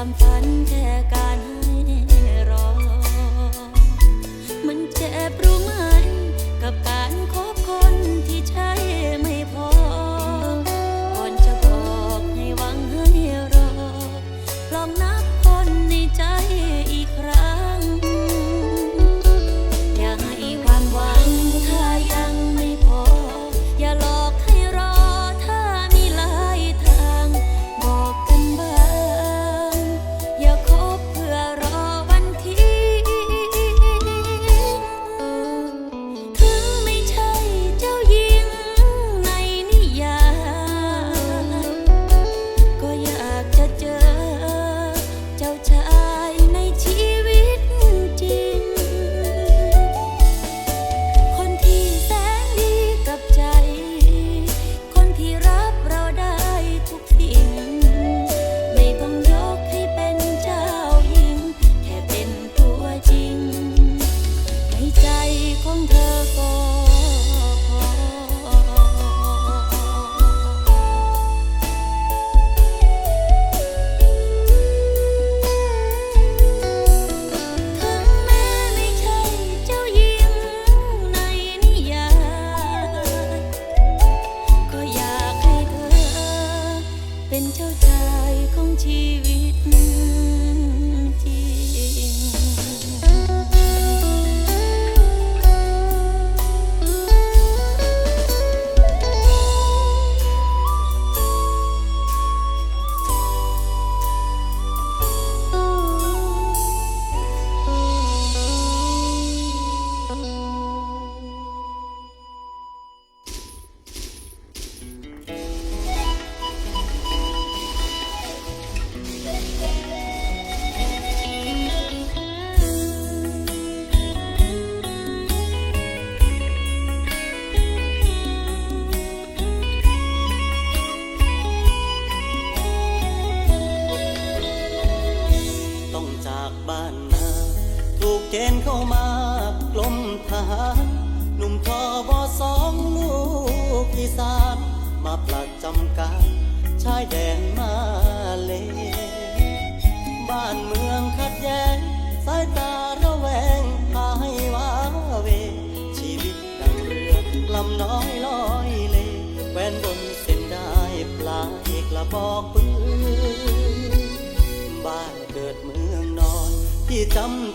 ความฝันแค่การำกาชายแดนมาเล บ้านเมืองขัดแย้ง สายตาระแวงพาให้วาเว ชีวิตดังเรือลำน้อยลอยเลแหวนบนเส้นได้ปลายกระบอกปืนบ้านเกิดเมืองนอนที่จำ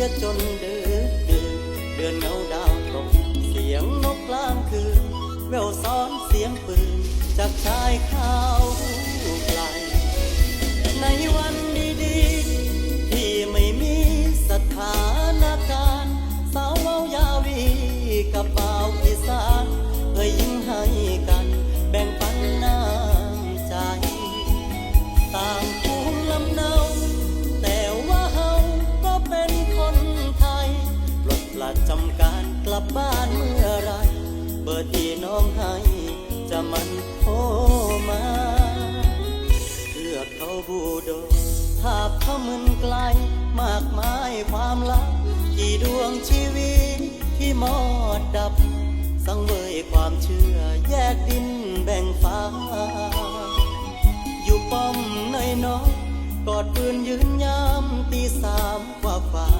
ียจนดึกดื่นเดือนเงาดาวตก เสียงนกกลางคืนแววซ้อนเสียงปืนจากชายเขาไกลในวัน ลับบ้านเมื่อไร เบอร์ที่น้องให้ จะมันโทรมาเพื่อเขาบูโดภาพเขามึนไกล มากมายความลับ กี่ดวงชีวิตที่มอดดับ สังเวยความเชื่อแยกดินแบ่งฟ้า อยู่ป้อมในน้อยกอดปืนยืนยามตีสามกว่าฝ่า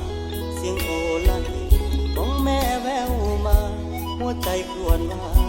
ใจควรว่า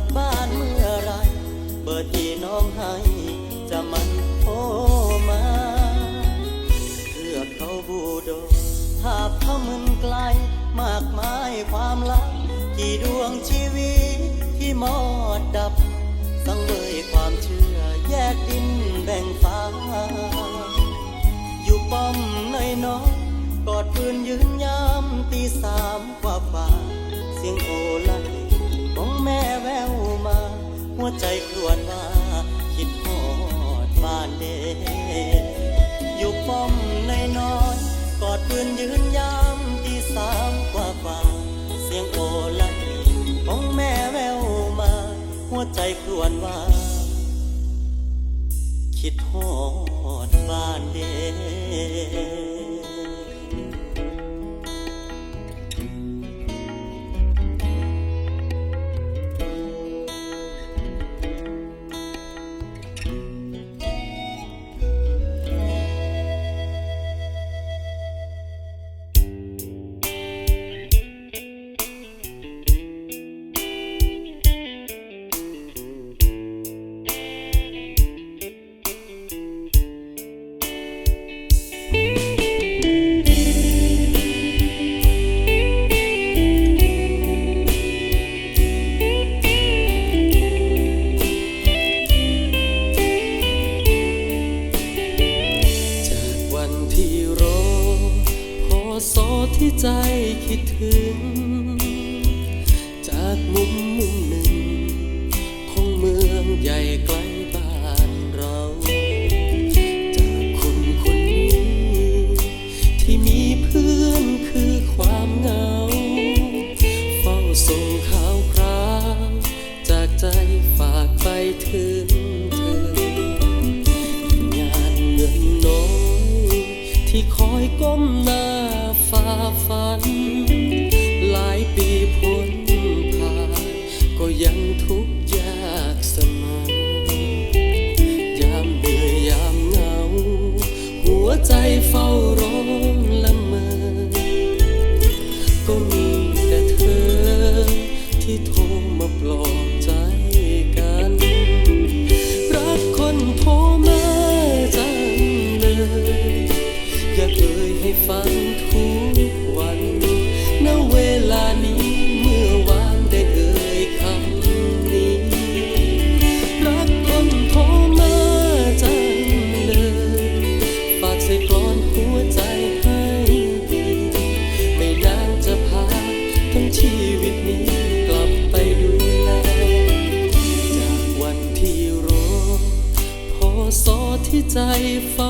ลับบ้านเมื่อไร เบอร์ที่น้องให้ จะมันโทรมาเพื่อเขาบูโดภาพเขามึนไกล มากมายความลับ กี่ดวงชีวิตที่มอดดับ สังเวยความเชื่อแยกดินแบ่งฟ้า อยู่ป้อมในน้อยกอดปืนยืนยามตีสาม หัวใจครวญว่า คิดทอดบ้านเด็กอยู่ป้อมในน้อยกอดปืนยืนยามตีสามกว่าฝ่าเสียงโอลันของแม่แววมา หัวใจครวญว่า คิดทอดบ้านเด็ ก้มหน้าฝ่าฟัน ที่ใ